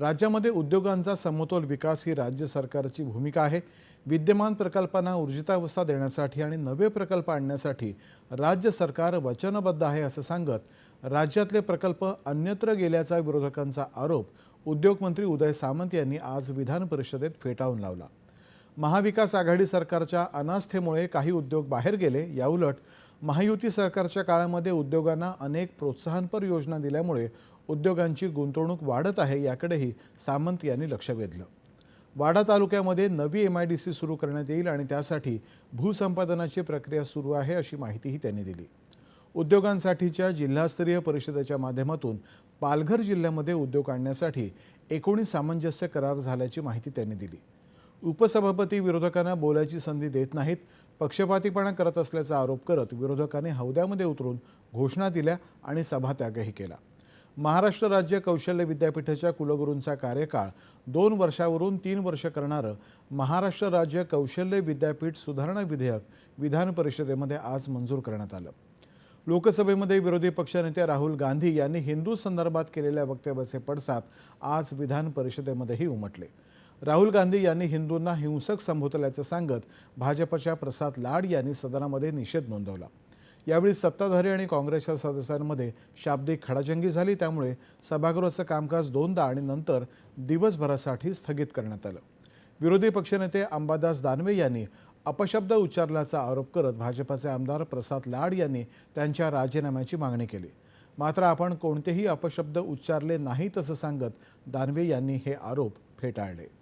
राज्यामध्ये उद्योगांचा समतोल विकास ही राज्य सरकारची भूमिका आहे. विद्यमान प्रकल्पांना ऊर्जितावस्था देण्यासाठी आणि नवे प्रकल्प आणण्यासाठी राज्य सरकार वचनबद्ध आहे असं सांगत राज्यातले प्रकल्प अन्यत्र गेल्याचा विरोधकांचा आरोप उद्योगमंत्री उदय सामंत यांनी आज विधान परिषदेत फेटाळून लावला. महाविकास आघाडी सरकारच्या अनास्थेमुळे काही उद्योग बाहेर गेले याउलट महायुती सरकारच्या काळामध्ये उद्योगांना अनेक प्रोत्साहनपर योजना दिल्यामुळे उद्योगांची गुंतवणूक वाढत आहे याकडेही सामंत यांनी लक्ष वेधलं. वाडा तालुक्यामध्ये नवी एम आय डी सी सुरू करण्यात येईल आणि त्यासाठी भूसंपादनाची प्रक्रिया सुरू आहे अशी माहितीही त्यांनी दिली. उद्योगांसाठीच्या जिल्हास्तरीय परिषदेच्या माध्यमातून पालघर जिल्ह्यामध्ये उद्योग आणण्यासाठी एकोणीस सामंजस्य करार झाल्याची माहिती त्यांनी दिली. उपसभापती विरोधकांना बोलायची संधी देत नाहीत पक्षपातीपणा करत असल्याचा आरोप करत विरोधकांनी हौद्यामध्ये उतरून घोषणा दिल्या आणि सभात्यागही केला. महाराष्ट्र राज्य कौशल्य विद्यापीठाच्या कुलगुरूंचा कार्यकाळ दोन वर्षावरून तीन वर्ष करणारं महाराष्ट्र राज्य कौशल्य विद्यापीठ सुधारणा विधेयक विधान परिषदेमध्ये आज मंजूर करण्यात आलं. लोकसभेमध्ये विरोधी पक्षनेते राहुल गांधी यांनी हिंदू संदर्भात केलेल्या वक्तव्याचे पडसाद आज विधान परिषदेमध्येही उमटले. राहुल गांधी यांनी हिंदूंना हिंसक संबोधल्याचं सांगत भाजपच्या प्रसाद लाड यांनी सदनामध्ये निषेध नोंदवला. यावेळी सत्ताधारी आणि काँग्रेसच्या सदस्यांमध्ये शाब्दिक खडाजंगी झाली त्यामुळे सभागृहाचं कामकाज दोनदा आणि नंतर दिवसभरासाठी स्थगित करण्यात आलं. विरोधी पक्षनेते अंबादास दानवे यांनी अपशब्द उच्चारल्याचा आरोप करत भाजपाचे आमदार प्रसाद लाड यांनी त्यांच्या राजीनाम्याची मागणी केली. मात्र आपण कोणतेही अपशब्द उच्चारले नाहीत असं सांगत दानवे यांनी हे आरोप फेटाळले.